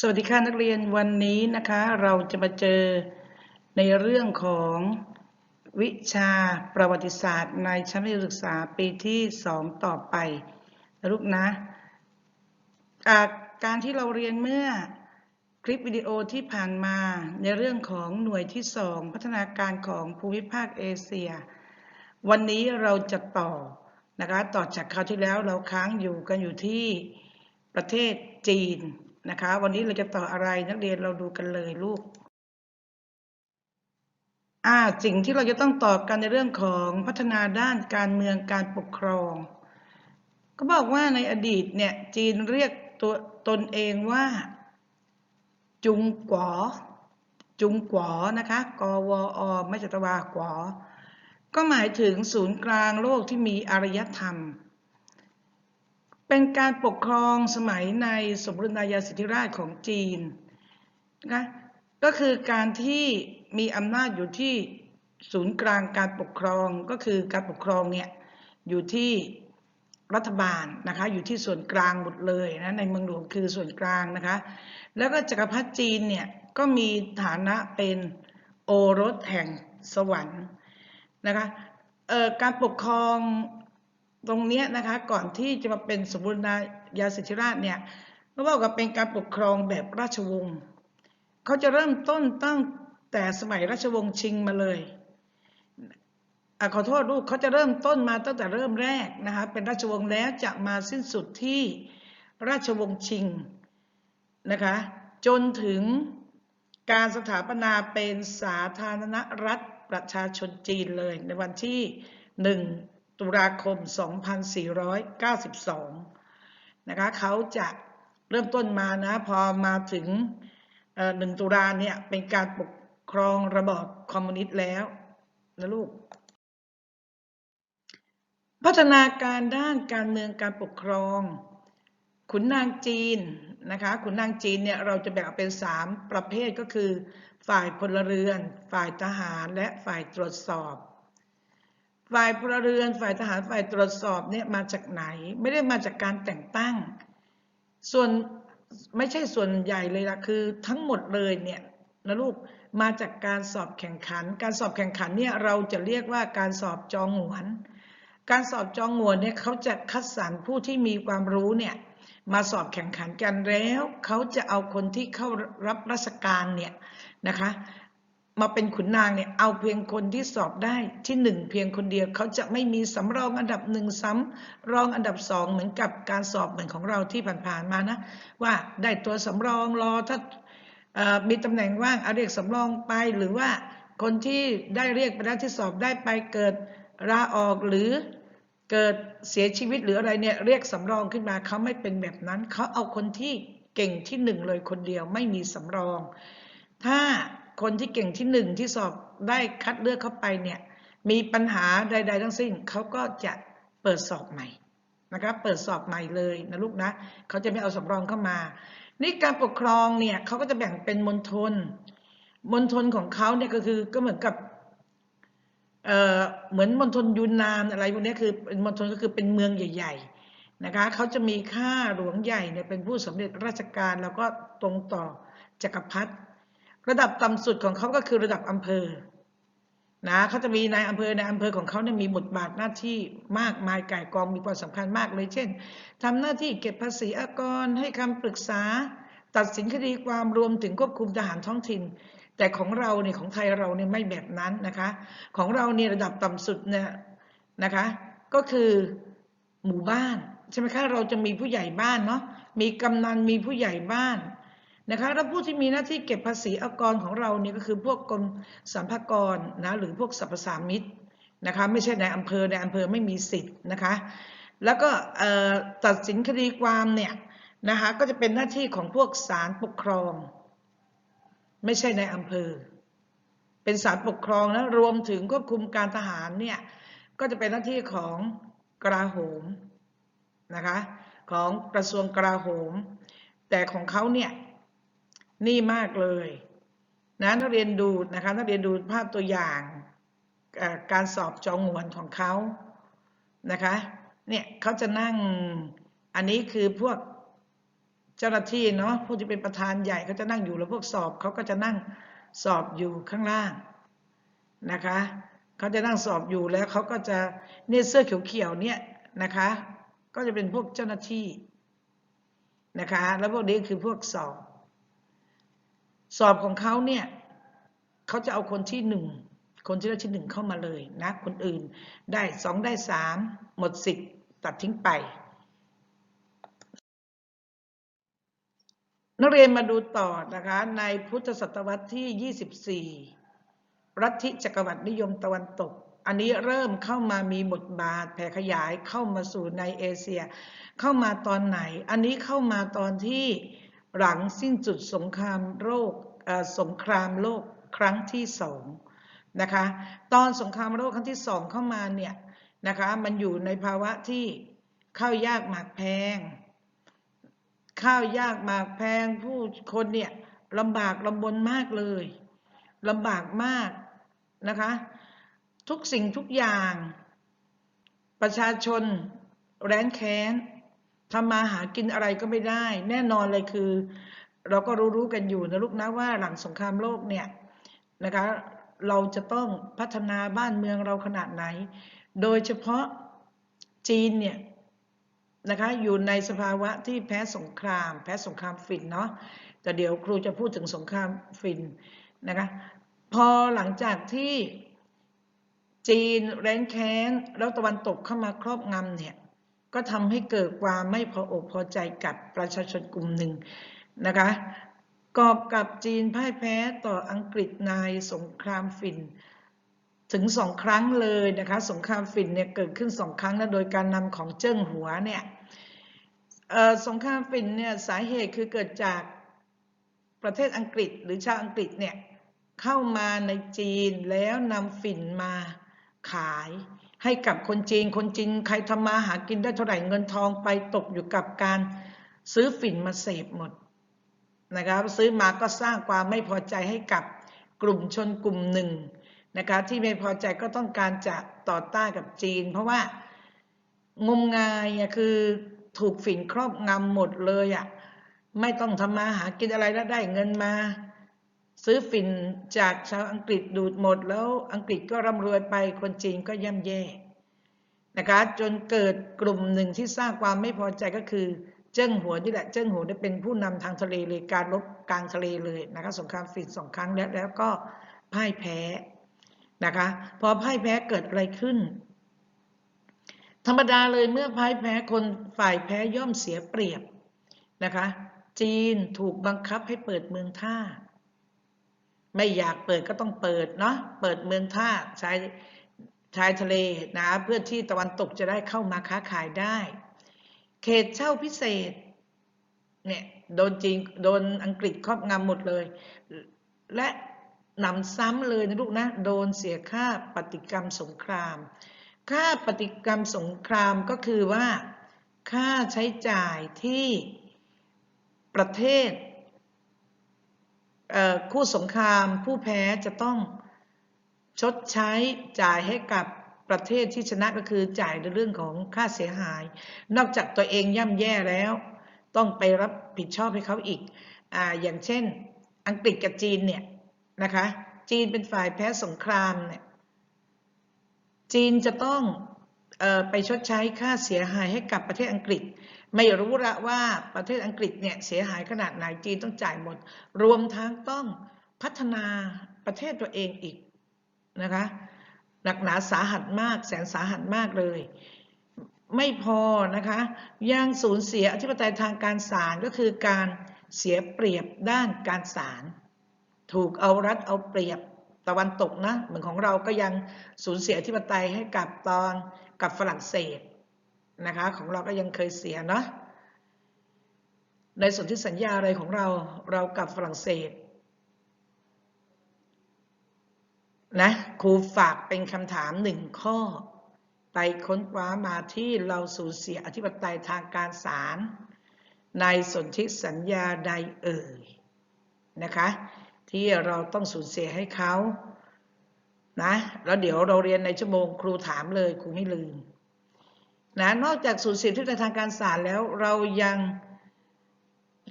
สวัสดีค่ะนักเรียนวันนี้นะคะเราจะมาเจอในเรื่องของวิชาประวัติศาสตร์ ในชั้นมัธยมศึกษาปีที่ 2 ต่อไปนะลูกนะะการที่เราเรียนเมื่อคลิปวิดีโอที่ผ่านมาในเรื่องของหน่วยที่ 2 พัฒนาการของภูมิภาคเอเชีย วันนี้เราจะต่อนะคะต่อจากคราวที่แล้วเราค้างอยู่กันอยู่ที่ประเทศจีน นะคะ วันนี้เราจะต่ออะไรนักเรียนเราดูกันเลยลูกอ่าสิ่งที่เราจะต้องตอบกันในเรื่องของพัฒนาด้านการเมืองการปกครอง ก็บอกว่าในอดีตเนี่ยจีนเรียกตัวตนเองว่า จุงกวอจุงกวอนะคะกวอไม่จัตวากวอก็หมายถึงศูนย์กลางโลกที่มีอารยธรรม เป็นการปกครองสมัยในสมบูรณาญาสิทธิราชของจีนนะก็คือการที่มีอำนาจอยู่ที่ศูนย์กลางการปกครองก็คือการปกครองเนี่ยอยู่ที่รัฐบาลนะคะอยู่ที่ส่วนกลางหมดเลยนะในเมืองหลวงคือส่วนกลางนะคะ แล้วก็จักรพรรดิจีนเนี่ยก็มีฐานะเป็นโอรสแห่งสวรรค์นะคะการปกครอง ตรงนี้นะคะก่อนที่จะมาเป็นสมบูรณาญาสิทธิราชเนี่ยเราบอกว่าเป็นการปกครองแบบราชวงศ์เขาจะเริ่มต้นตั้งแต่สมัยราชวงศ์ชิงมาเลยอขอโทษลูกเขาจะเริ่มต้นมาตั้งแต่เริ่มแรกนะคะเป็นราชวงศ์แล้วจะมาสิ้นสุดที่ราชวงศ์ชิงนะคะจนถึงการสถาปนาเป็นสาธารณรัฐประชาชนจีนเลยในวันที่หนึ่ง ตุลาคม 2492 นะคะเขาจะเริ่มต้นมานะพอมาถึงหนึ่งตุลาเนี่ยเป็นการปกครองระบอบคอมมิวนิสต์แล้วนะลูก พัฒนาการด้านการเมืองการปกครอง ขุนนางจีนนะคะขุนนางจีนเนี่ยเราจะแบ่งเป็น 3 ประเภทก็คือ ฝ่ายพลเรือน ฝ่ายทหารและฝ่ายตรวจสอบ ฝ่ายพลเรือนฝ่ายทหารฝ่ายตรวจสอบเนี่ยมาจากไหน ไม่ได้มาจากการแต่งตั้ง ส่วนไม่ใช่ส่วนใหญ่เลยละคือทั้งหมดเลยเนี่ยนะลูกมาจากการสอบแข่งขัน การสอบแข่งขันเนี่ยเราจะเรียกว่าการสอบจองหวน การสอบจองหวนเนี่ยเขาจะคัดสรรผู้ที่มีความรู้เนี่ยมาสอบแข่งขันกันแล้วเขาจะเอาคนที่เข้ารับราชการเนี่ยนะคะ มาเป็นขุนนางเนี่ยเอาเพียงคนที่สอบได้ที่หนึ่งเพียงคนเดียวเขาจะไม่มีสำรองอันดับหนึ่งซ้ำรองอันดับสองเหมือนกับการสอบเหมือนของเราที่ผ่านๆมานะว่าได้ตัวสำรองรอถ้ามีตำแหน่งว่างเอาเรียกสำรองไปหรือว่าคนที่ได้เรียกไปแล้วที่สอบได้ไปเกิดลาออกหรือเกิดเสียชีวิตหรืออะไรเนี่ยเรียกสำรองขึ้นมาเขาไม่เป็นแบบนั้นเขาเอาคนที่เก่งที่หนึ่งเลยคนเดียวไม่มีสำรอง ถ้า คนที่เก่งที่หนึ่งที่สอบได้คัดเลือกเข้าไปเนี่ยมีปัญหาใด ๆ ทั้งสิ้นเขาก็จะเปิดสอบใหม่นะครับเปิดสอบใหม่เลยนะลูกนะเขาจะไม่เอาสำรองเข้ามา นี่การปกครองเนี่ยเขาก็จะแบ่งเป็นมณฑลมณฑลของเขาเนี่ยก็คือก็เหมือนกับเอ่อเหมือนมณฑลยูนนานอะไรพวกนี้คือมณฑลก็คือเป็นเมืองใหญ่ ๆนะคะเขาจะมีข้าหลวงใหญ่เนี่ยเป็นผู้สำเร็จราชการแล้วก็ตรงต่อจักรพรรดิ ระดับต่ำสุดของเขาก็คือระดับอำเภอนะเขาจะมีนายอำเภอในอำเภอของเขาเนี่ยมีบทบาทหน้าที่มากมายก่ายกองมีความสำคัญมากเลย เช่นทำหน้าที่เก็บภาษีอากรให้คำปรึกษา ตัดสินคดีความรวมถึงควบคุมทหารท้องถิ่น แต่ของเราเนี่ยของไทยเราเนี่ยไม่แบบนั้นนะคะ ของเราเนี่ยระดับต่ำสุดเนี่ยนะคะ ก็คือหมู่บ้านใช่ไหมคะเราจะมีผู้ใหญ่บ้านเนาะมีกำนันมีผู้ใหญ่บ้าน นะคะแล้วผู้ที่มีหน้าที่เก็บภาษีอากรของเราเนี่ยก็คือพวกกรมสัมภากรนะหรือพวกสรรพสามิตนะคะไม่ใช่ในอำเภอในอำเภอไม่มีสิทธิ์นะคะแล้วก็ตัดสินคดีความเนี่ยนะคะก็จะเป็นหน้าที่ของพวกศาลปกครอง ไม่ใช่ในอำเภอ เป็นศาลปกครองแล้วรวมถึงควบคุมการทหารเนี่ยก็จะเป็นหน้าที่ของกราโหมนะคะของกระทรวงกราโหม แต่ของเขาเนี่ย นี่มากเลยนะนักเรียนดูนะคะนักเรียนดูภาพตัวอย่างการสอบจองหวนของเขานะคะเนี่ยเขาจะนั่งอันนี้คือพวกเจ้าหน้าที่เนาะผู้ที่เป็นประธานใหญ่เขาจะนั่งอยู่แล้วพวกสอบเขาก็จะนั่งสอบอยู่ข้างล่างนะคะเขาจะนั่งสอบอยู่แล้วเขาก็จะเนี่ยเสื้อเขียวๆเนี่ยนะคะ ก็จะเป็นพวกเจ้าหน้าที่นะคะ แล้วพวกนี้คือพวกสอบ สอบของเขาเนี่ยเขาจะเอาคนที่หนึ่งคนที่ได้ที่หนึ่งเข้ามาเลยนะคนอื่นได้สองได้สามหมดสิทธิ์ตัดทิ้งไป นักเรียนมาดูต่อนะคะในพุทธศตวรรษที่ 24 รัฐิจักรวรรดินิยมตะวันตก อันนี้เริ่มเข้ามามีบทบาทแผ่ขยายเข้ามาสู่ในเอเชีย เข้ามาตอนไหน อันนี้เข้ามาตอนที่ หลังสิ้นสุดสงครามโลกสงครามโลกครั้งที่สองนะคะตอนสงครามโลกครั้งที่สองเข้ามาเนี่ยนะคะมันอยู่ในภาวะที่ข้าวยากหมากแพง ข้าวยากหมากแพงผู้คนเนี่ยลำบากลำบนมากเลยลำบากมากนะคะทุกสิ่งทุกอย่าง ประชาชนแร้นแค้น ทำมาหากินอะไรก็ไม่ได้ แน่นอนเลยคือ เราก็รู้ๆกันอยู่นะลูกนะว่าหลังสงครามโลกเนี่ยนะคะเราจะต้องพัฒนาบ้านเมืองเราขนาดไหน โดยเฉพาะจีนเนี่ยนะคะอยู่ในสภาวะที่แพ้สงคราม แพ้สงครามฝิ่นเนาะแต่เดี๋ยวครูจะพูดถึงสงครามฝิ่นนะคะพอหลังจากที่จีนแร้นแค้นแล้วตะวันตกเข้ามาครอบงำเนี่ย ก็ทำให้เกิดความไม่พออกพอใจกับประชาชนกลุ่มหนึ่งนะคะกอบกับจีนพ่ายแพ้ต่ออังกฤษในสงครามฝิ่น ถึงสองครั้งเลยนะคะสงครามฝิ่นเนี่ยเกิดขึ้นสองครั้งนะโดยการนำของเจิ้งหัวเนี่ยสงครามฝิ่นเนี่ยสาเหตุคือเกิดจากประเทศอังกฤษหรือชาวอังกฤษเนี่ยเข้ามาในจีนแล้วนำฝิ่นมาขาย ให้กับคนจีน คนจีนใครทำมาหากินได้เท่าไหร่เงินทองไปตกอยู่กับการซื้อฝิ่นมาเสพหมดนะครับซื้อมาก็สร้างความไม่พอใจให้กับกลุ่มชนกลุ่มหนึ่งนะคะที่ไม่พอใจก็ต้องการจะต่อต้านกับจีน เพราะว่างมงายคือถูกฝิ่นครอบงำหมดเลยอะไม่ต้องทำมาหากินอะไรแล้วได้เงินมา ซื้อฝิ่นจากชาวอังกฤษดูดหมดแล้วอังกฤษก็ร่ำรวยไปคนจีนก็ย่ำแย่นะคะจนเกิดกลุ่มหนึ่งที่สร้างความไม่พอใจก็คือ เจิ้งหัวนี่แหละเจิ้งหัวได้เป็นผู้นำทางทะเลเลยการรบกลางทะเลเลยนะคะสงครามฟินสองครั้งแล้วแล้วก็พ่ายแพ้นะคะพอพ่ายแพ้เกิดอะไรขึ้น ธรรมดาเลยเมื่อพ่ายแพ้คนฝ่ายแพ้ย่อมเสียเปรียบนะคะจีนถูกบังคับให้เปิดเมืองท่า ไม่อยากเปิดก็ต้องเปิดเนาะเปิดเมืองท่าชายชายทะเลนะเพื่อที่ตะวันตกจะได้เข้ามาค้าขายได้ เขตเช่าพิเศษเนี่ยโดนจีนโดนอังกฤษครอบงำหมดเลย และนำซ้ำเลยนะลูกนะโดนเสียค่าปฏิกรรมสงคราม ค่าปฏิกรรมสงครามก็คือว่าค่าใช้จ่ายที่ประเทศ คู่สงครามผู้แพ้จะต้องชดใช้จ่ายให้กับประเทศที่ชนะก็คือจ่ายในเรื่องของค่าเสียหาย นอกจากตัวเองย่ำแย่แล้ว ต้องไปรับผิดชอบให้เขาอีกออย่างเช่น อังกฤษกับจีนเนี่ยนะคะ จีนเป็นฝ่ายแพ้สงครามเนี่ยจีนจะต้องออไปชดใช้ค่าเสียหายให้กับประเทศอังกฤษ ไม่รู้ละว่าประเทศอังกฤษเนี่ยเสียหายขนาดไหนจีนต้องจ่ายหมด รวมทั้งต้องพัฒนาประเทศตัวเองอีกนะคะหนักหนาสาหัสมากแสนสาหัสมากเลย ไม่พอนะคะยังสูญเสียอธิปไตยทางการศาลก็คือการเสียเปรียบด้านการศาลถูกเอารัดเอาเปรียบตะวันตกนะเหมือนของเราก็ยังสูญเสียอธิปไตยให้กับตอนกับฝรั่งเศส นะคะของเราก็ยังเคยเสียเนาะในส่วนที่สัญญาอะไรของเราเรากับฝรั่งเศสนะครูฝากเป็นคำถามหนึ่งข้อ ไปค้นคว้ามาที่เราสูญเสียอธิปไตยทางการศาลในสนธิสัญญาใดเอ่ยนะคะ ที่เราต้องสูญเสียให้เขานะแล้วเดี๋ยวเราเรียนในชั่วโมงครูถามเลยครูไม่ลืม นะนอกจากสูญเสียที่ทางการศาลแล้วเรายัง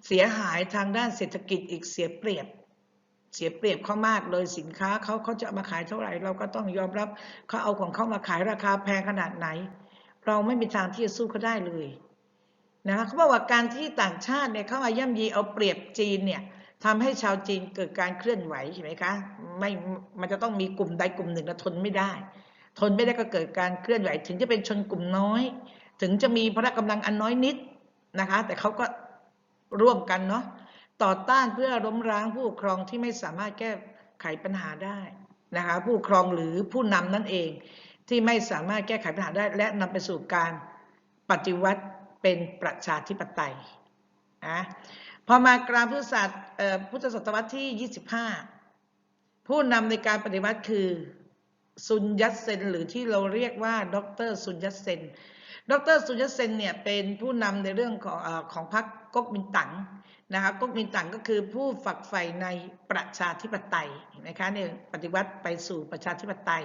เสียหายทางด้านเศรษฐกิจอีกเสียเปรียบ เสียเปรียบเขามากเลยสินค้าเขาเขาจะมาขายเท่าไหร่ เราก็ต้องยอมรับเขาเอาของเขามาขายราคาแพงขนาดไหน เราไม่มีทางที่จะสู้เขาได้เลยนะคะเขาบอกว่าการที่ต่างชาติเนี่ยเข้ามาย่ำยีเอาเปรียบจีนเนี่ยทำให้ชาวจีนเกิดการเคลื่อนไหวเห็นไหมคะไม่มันจะต้องมีกลุ่มใดกลุ่มหนึ่งทนไม่ได้ ทนไม่ได้ก็เกิดการเคลื่อนไหว ถึงจะเป็นชนกลุ่มน้อย ถึงจะมีพละกำลังอันน้อยนิดนะคะ แต่เขาก็ร่วมกันเนาะต่อต้านเพื่อล้มล้างผู้ปกครองที่ไม่สามารถแก้ไขปัญหาได้นะคะ ผู้ปกครองหรือผู้นำนั่นเองที่ไม่สามารถแก้ไขปัญหาได้ และนำไปสู่การปฏิวัติเป็นประชาธิปไตยนะพอมากลางพุทธศาสตร์พุทธศตวรรษที่ 25 ผู้นำในการปฏิวัติคือ ซุนยัตเซนหรือที่เราเรียกว่าดรซุนยัตเซนดรซุนยัตเซนเนี่ยเป็นผู้นำในเรื่องของอของพรรคก๊กมินตั๋งนะคะก๊กมินตั๋งก็คือผู้ฝักใฝ่ในประชาธิปไตยนะคะเนี่ยปฏิวัติไปสู่ประชาธิปไตย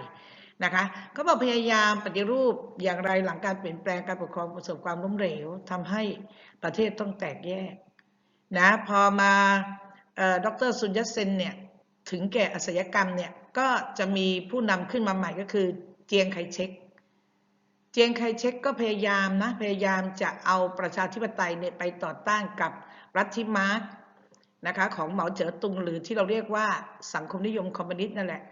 นะคะเขาบอกพยายามปฏิรูปอย่างไรหลังการเปลี่ยนแปลงการปกครองประสบความล้มเหลวทำให้ประเทศต้องแตกแยกนะพอมาดรซุนยัตเซนเนี่ยถึงแก่อสยกรรมเนี่ย ก็จะมีผู้นำขึ้นมาใหม่ก็คือเจียงไคเชกเจียงไคเชกก็พยายามนะพยายามจะเอาประชาธิปไตยเนี่ยไปต่อต้านกับรัฐทิมาร์กนะคะของเหมาเจ๋อตุงหรือที่เราเรียกว่าสังคมนิยมคอมมิวนิสต์นั่นแหละ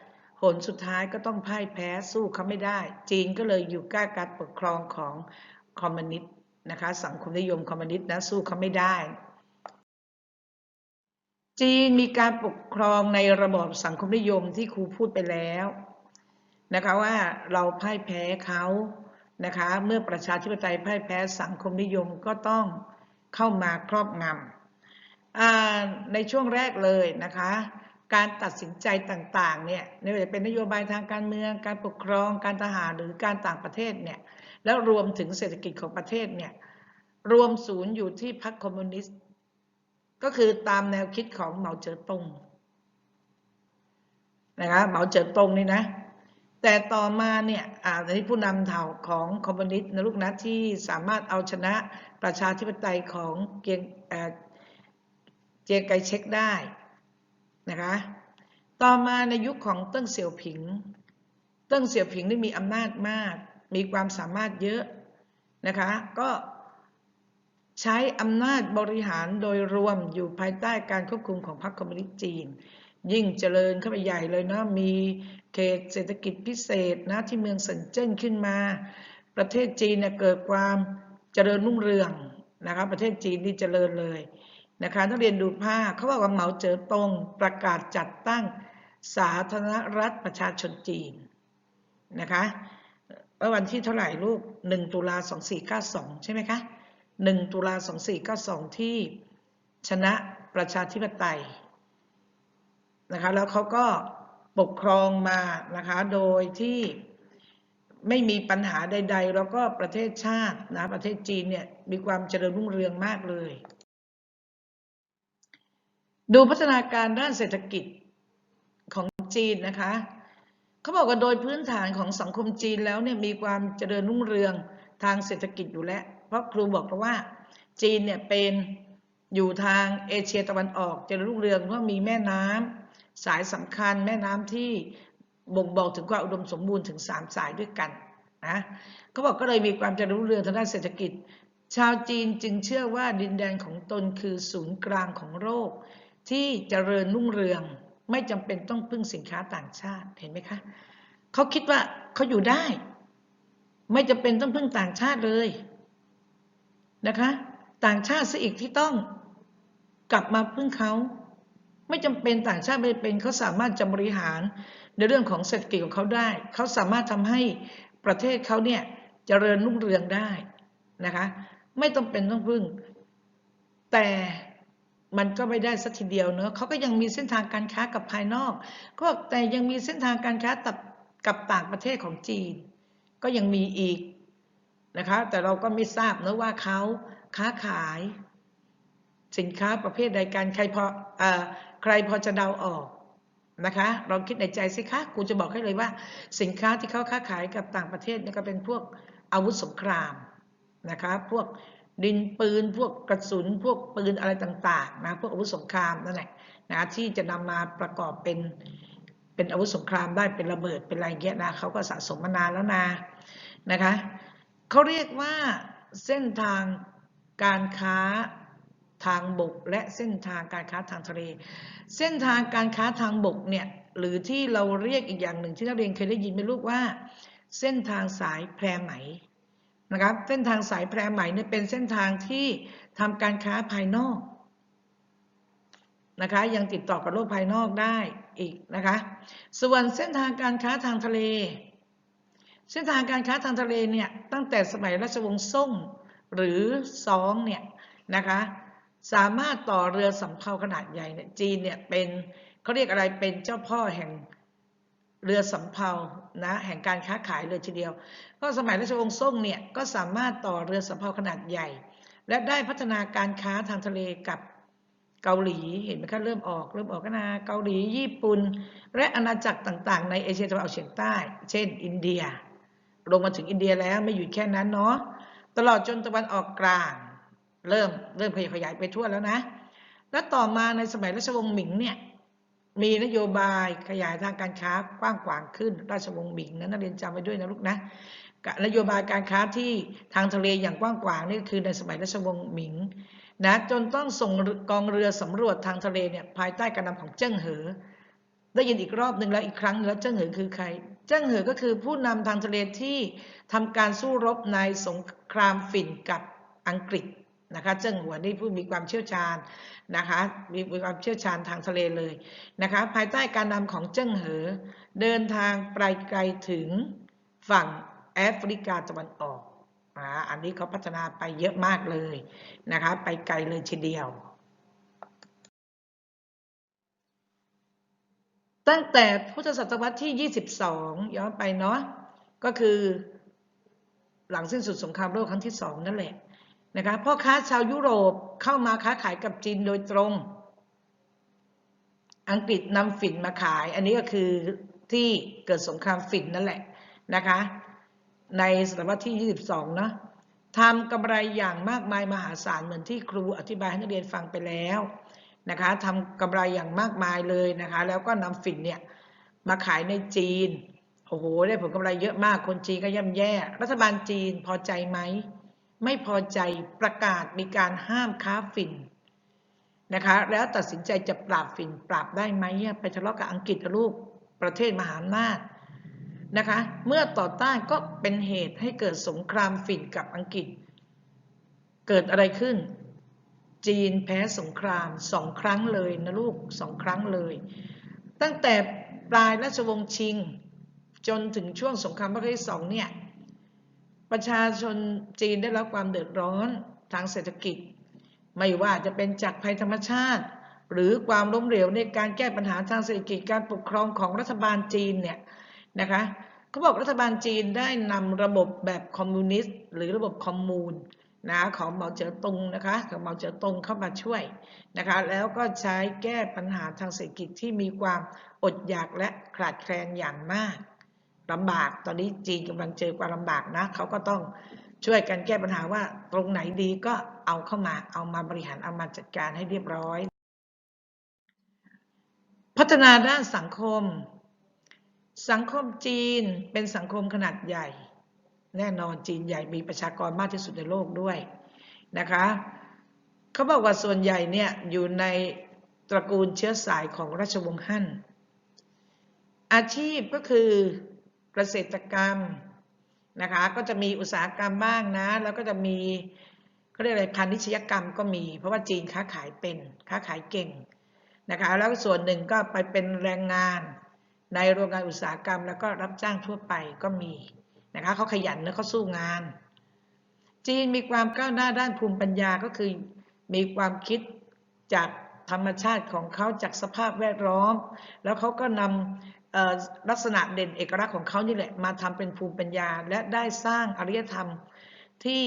ผลสุดท้ายก็ต้องพ่ายแพ้สู้เขาไม่ได้ จีนก็เลยอยู่ใกล้การปกครองของคอมมิวนิสต์นะคะสังคมนิยมคอมมิวนิสต์นะสู้เขาไม่ได้ จีนมีการปกครองในระบอบสังคมนิยมที่ครูพูดไปแล้วนะคะว่าเราพ่ายแพ้เขานะคะเมื่อประชาธิปไตยพ่ายแพ้สังคมนิยมก็ต้องเข้ามาครอบงำในช่วงแรกเลยนะคะการตัดสินใจต่างๆเนี่ยไม่ว่าจะเป็นนโยบายทางการเมือง การปกครอง การทหารหรือการต่างประเทศเนี่ยแล้วรวมถึงเศรษฐกิจของประเทศเนี่ยรวมศูนย์อยู่ที่พรรคคอมมิวนิสต์ ก็คือตามแนวคิดของเหมาเจ๋อตงนะคะเหมาเจ๋อตงนี่นะ แต่ต่อมาเนี่ยอ่าที่ผู้นำเผ่าของคอมมิวนิสต์นะลูกนะที่สามารถเอาชนะประชาธิปไตยของเกียงเจียงไกเช็คได้นะคะ ต่อมาในยุคของเติ้งเสี่ยวผิง เติ้งเสี่ยวผิงได้มีอำนาจมาก มีความสามารถเยอะนะคะ ก็ ใช้อำนาจบริหารโดยรวมอยู่ภายใต้การควบคุมของพรรคคอมมิวนิสต์จีน ยิ่งเจริญเข้าไปใหญ่เลยนะ มีเขตเศรษฐกิจพิเศษนะที่เมืองเซินเจิ้นขึ้นมา ประเทศจีนเนี่ยเกิดความเจริญรุ่งเรืองนะคะประเทศจีนนี่เจริญเลยนะคะนักเรียนดูภาพเขาบอกว่าเหมาเจ๋อตงประกาศจัดตั้งสาธารณรัฐประชาชนจีนนะคะเมื่อวันที่เท่าไหร่ลูก 1 ตุลา 2492 ใช่ไหมคะ 1 ตุลา 2492 ที่ชนะประชาธิปไตยนะคะแล้วเขาก็ปกครองมานะคะโดยที่ไม่มีปัญหาใด ๆ แล้วก็ประเทศชาตินะประเทศจีนเนี่ยมีความเจริญรุ่งเรืองมากเลย ดูพัฒนาการด้านเศรษฐกิจของจีนนะคะเขาบอกว่าโดยพื้นฐานของสังคมจีนแล้วเนี่ยมีความเจริญรุ่งเรืองทางเศรษฐกิจอยู่แล้ว เพราะครูบอกว่า จีนเนี่ยเป็นอยู่ทางเอเชียตะวันออกเจริญรุ่งเรืองเพราะมีแม่น้ำสายสำคัญแม่น้ำที่บ่งบอกถึงความอุดมสมบูรณ์ถึงสามสายด้วยกันนะเขาบอกก็เลยมีความเจริญรุ่งเรืองทางด้านเศรษฐกิจ ชาวจีนจึงเชื่อว่าดินแดนของตนคือศูนย์กลางของโลกที่เจริญรุ่งเรือง ไม่จำเป็นต้องพึ่งสินค้าต่างชาติเห็นไหมคะเขาคิดว่าเขาอยู่ได้ ไม่จำเป็นต้องพึ่งต่างชาติเลย นะคะ ต่างชาติซะอีกที่ต้องกลับมาพึ่งเขา ไม่จำเป็นต่างชาติไม่เป็นเขาสามารถจะบริหารในเรื่องของเศรษฐกิจของเขาได้ เขาสามารถทำให้ประเทศเขาเนี่ยเจริญรุ่งเรืองได้นะคะ ไม่ต้องเป็นต้องพึ่ง แต่มันก็ไม่ได้สักทีเดียวเนอะเขาก็ยังมีเส้นทางการค้ากับภายนอก ก็แต่ยังมีเส้นทางการค้ากับกับต่างประเทศของจีน ก็ยังมีอีก นะคะ แต่เราก็ไม่ทราบนะว่าเขาค้าขาย สินค้าประเภทใดกันใครพออใครพอจะเดาออกนะคะลองคิดในใจสิคะกูจะบอกให้เลยว่า สินค้าที่เขาค้าขายกับต่างประเทศนี่ก็เป็นพวกอาวุธสงครามนะคะพวกดินปืน พวกกระสุน พวกปืนอะไรต่างๆนะพวกอาวุธสงครามนั่นแหละนะที่จะนำมาประกอบเป็นเป็นอาวุธสงครามได้เป็นระเบิดเป็นอะไรเงี้ยนะเขาก็สะสมมานานแล้วนะนะคะ เขาเรียกว่าเส้นทางการค้าทางบก และเส้นทางการค้าทางทะเล เส้นทางการค้าทางบกเนี่ยหรือที่เราเรียกอีกอย่างหนึ่งที่นักเรียนเคยได้ยินไหมลูกว่า เส้นทางสายแพรไหมนะครับเส้นทางสายแพรไหมเนี่ยเป็นเส้นทางที่ทำการค้าภายนอกนะคะยังติดต่อกับโลกภายนอกได้อีกนะคะส่วนเส้นทางการค้าทางทะเล เส้นทางการค้าทางทะเลเนี่ยตั้งแต่สมัยราชวงศ์ซ่งหรือซองเนี่ยนะคะสามารถต่อเรือสำเภาขนาดใหญ่เนี่ยจีนเนี่ยเป็นเขาเรียกอะไรเป็นเจ้าพ่อแห่งเรือสำเภานะแห่งการค้าขายเลยทีเดียว ก็สมัยราชวงศ์ซ่งเนี่ยก็สามารถต่อเรือสำเภาขนาดใหญ่ และได้พัฒนาการค้าทางทะเลกับเกาหลีเห็นไหมคะเริ่มออกเริ่มออกกันนะเกาหลีญี่ปุ่น และอาณาจักรต่างๆ ในเอเชียตะวันออกเฉียงใต้ เช่น อินเดีย ลงมาถึงอินเดียแล้วไม่หยุดแค่นั้นเนาะตลอดจนตะวันออกกลาง เริ่มเริ่มขยายขยายไปทั่วแล้วนะ และต่อมาในสมัยราชวงศ์หมิงเนี่ยมีนโยบายขยายทางการค้ากว้างขวางขึ้น ราชวงศ์หมิงนะนักเรียนจำไว้ด้วยนะลูกนะนโยบายการค้าที่ทางทะเลอย่างกว้างขวางนี่คือในสมัยราชวงศ์หมิงนะจนต้องส่งกองเรือสำรวจทางทะเลเนี่ยภายใต้การนำของเจิ้งเหอ ได้ยินอีกรอบหนึ่งแล้วอีกครั้งแล้วเจิ้งเหอคือใคร เจิ้งเหอก็คือผู้นำทางทะเลที่ทำการสู้รบในสงครามฝิ่นกับอังกฤษนะคะเจิ้งหัวนี่ผู้มีความเชี่ยวชาญนะคะมีความเชี่ยวชาญทางทะเลเลยนะคะภายใต้การนำของเจิ้งเหอ เดินทางไปไกลถึงฝั่งแอฟริกาตะวันออกอันนี้เขาพัฒนาไปเยอะมากเลยนะคะไปไกลเลยทีเดียว ตั้งแต่พุทธศตวรรษที่ 22 ย้อนไปเนาะก็คือหลังสิ้นสุดสงครามโลกครั้งที่สองนั่นแหละนะคะพ่อค้าชาวยุโรปเข้ามาค้าขายกับจีนโดยตรง อังกฤษนำฝิ่นมาขาย อันนี้ก็คือที่เกิดสงครามฝิ่นนั่นแหละนะคะ ในศตวรรษที่ 22นะทำกำไรอย่างมากมายมหาศาลเหมือนที่ครูอธิบายให้นักเรียนฟังไปแล้ว นะคะทำกำไรอย่างมากมายเลยนะคะ แล้วก็นำฝิ่นเนี่ยมาขายในจีนโอ้โหได้ผลกำไรเยอะมากคนจีนก็ย่ำแย่ รัฐบาลจีนพอใจไหม ไม่พอใจประกาศมีการห้ามค้าฝิ่นนะคะแล้วตัดสินใจจะปราบฝิ่นปราบได้ไหมไปทะเลาะกับอังกฤษลูกประเทศมหาอำนาจนะคะ เมื่อต่อต้านก็เป็นเหตุให้เกิดสงครามฝิ่นกับอังกฤษ เกิดอะไรขึ้น จีนแพ้สงครามสองครั้งเลยนะลูกสองครั้งเลย ตั้งแต่ปลายราชวงศ์ชิง จนถึงช่วงสงครามโลกครั้งที่สองเนี่ยประชาชนจีนได้รับความเดือดร้อนทางเศรษฐกิจ ไม่ว่าจะเป็นจากภัยธรรมชาติ หรือความล้มเหลวในการแก้ปัญหาทางเศรษฐกิจการปกครองของรัฐบาลจีนเนี่ยนะคะเขาบอกรัฐบาลจีนได้นำระบบแบบคอมมิวนิสต์หรือระบบคอมมูน นะของเหมาเจ๋อตงนะคะของเหมาเจ๋อตงเข้ามาช่วยนะคะแล้วก็ใช้แก้ปัญหาทางเศรษฐกิจที่มีความอดอยากและขาดแคลนอย่างมากลำบากตอนนี้จีนกำลังเจอความลำบากนะเขาก็ต้องช่วยกันแก้ปัญหาว่าตรงไหนดีก็เอาเข้ามาเอามาบริหารเอามาจัดการให้เรียบร้อย พัฒนาด้านสังคม สังคมจีนเป็นสังคมขนาดใหญ่ แน่นอนจีนใหญ่มีประชากรมากที่สุดในโลกด้วยนะคะเขาบอกว่าส่วนใหญ่เนี่ยอยู่ในตระกูลเชื้อสายของราชวงศ์ฮั่น อาชีพก็คือเกษตรกรรมนะคะก็จะมีอุตสาหกรรมบ้างนะ แล้วก็จะมีเขาเรียกอะไรพาณิชยกรรมก็มี เพราะว่าจีนค้าขายเป็นค้าขายเก่งนะคะแล้วส่วนหนึ่งก็ไปเป็นแรงงานในโรงงานอุตสาหกรรม แล้วก็รับจ้างทั่วไปก็มี นะคะเขาขยันและเขาสู้งาน จีนมีความก้าวหน้าด้านภูมิปัญญาก็คือมีความคิดจากธรรมชาติของเขาจากสภาพแวดล้อม แล้วเขาก็นำลักษณะเด่นเอกลักษณ์ของเขานี่แหละมาทำเป็นภูมิปัญญา และได้สร้างอารยธรรมที่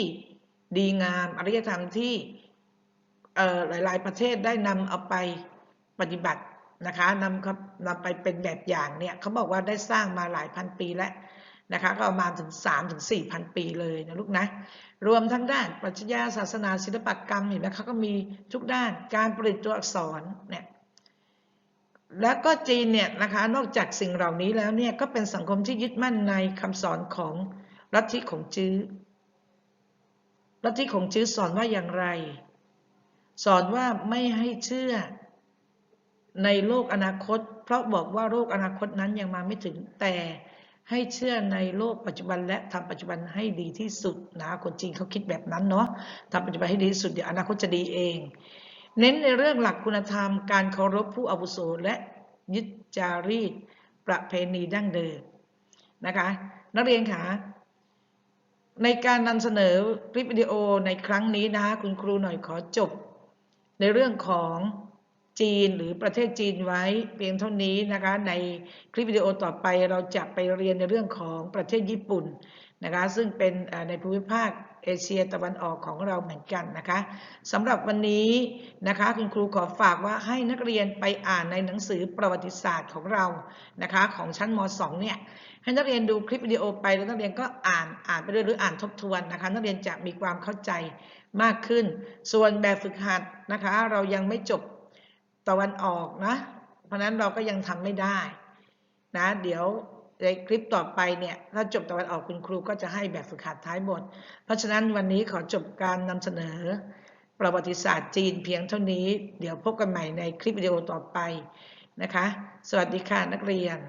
ดีงามอารยธรรมที่หลาย ๆ ประเทศได้นำเอาไปปฏิบัตินะคะนำนำไปเป็นแบบอย่างเนี่ยเขาบอกว่าได้สร้างมาหลายพันปีแล้ว นะคะก็ประมาณถึง3ถึง4,000ปีเลยนะลูกนะรวมทั้งด้านปรัชญาศาสนาศิลปกรรมเห็นไหมเขาก็มีทุกด้านการผลิตตัวอักษรเนี่ยแล้วก็จีนเนี่ยนะคะนอกจากสิ่งเหล่านี้แล้วเนี่ยก็เป็นสังคมที่ยึดมั่นในคำสอนของลัทธิของจื้อลัทธิของจื้อสอนว่าอย่างไร สอนว่าไม่ให้เชื่อในโลกอนาคต เพราะบอกว่าโลกอนาคตนั้นยังมาไม่ถึงแต่ ให้เชื่อในโลกปัจจุบันและทำปัจจุบันให้ดีที่สุดนะคนจีนเขาคิดแบบนั้นเนาะทำปัจจุบันให้ดีที่สุดเดี๋ยวอนาคตจะดีเอง เน้นในเรื่องหลักคุณธรรม การเคารพผู้อาวุโสและยึดจารีตประเพณีดั้งเดิมนะคะนักเรียนคะในการนำเสนอคลิปวิดีโอในครั้งนี้นะคะคุณครูหน่อยขอจบ ในเรื่องของ จีนหรือประเทศจีนไว้เพียงเท่านี้นะคะในคลิปวิดีโอต่อไปเราจะไปเรียนในเรื่องของประเทศญี่ปุ่นนะคะซึ่งเป็นในภูมิภาคเอเชียตะวันออกของเราเหมือนกันนะคะสำหรับวันนี้นะคะคุณครูขอฝากว่าให้นักเรียนไปอ่านในหนังสือประวัติศาสตร์ของเรานะคะของชั้นม .2 เนี่ยให้นักเรียนดูคลิปวิดีโอไปแล้วนักเรียนก็อ่านอ่านไปเรื่อยหรืออ่านทบทวนนะคะนักเรียนจะมีความเข้าใจมากขึ้น ส่วนแบบฝึกหัดนะคะเรายังไม่จบ ตะวันออกนะ เพราะนั้นเราก็ยังทำไม่ได้นะ เดี๋ยวในคลิปต่อไปเนี่ยถ้าจบตะวันออกคุณครูก็จะให้แบบฝึกหัดท้ายบท เพราะฉะนั้นวันนี้ขอจบการนำเสนอ ประวัติศาสตร์จีนเพียงเท่านี้ เดี๋ยวพบกันใหม่ในคลิปวิดีโอต่อไปนะคะ สวัสดีค่ะนักเรียน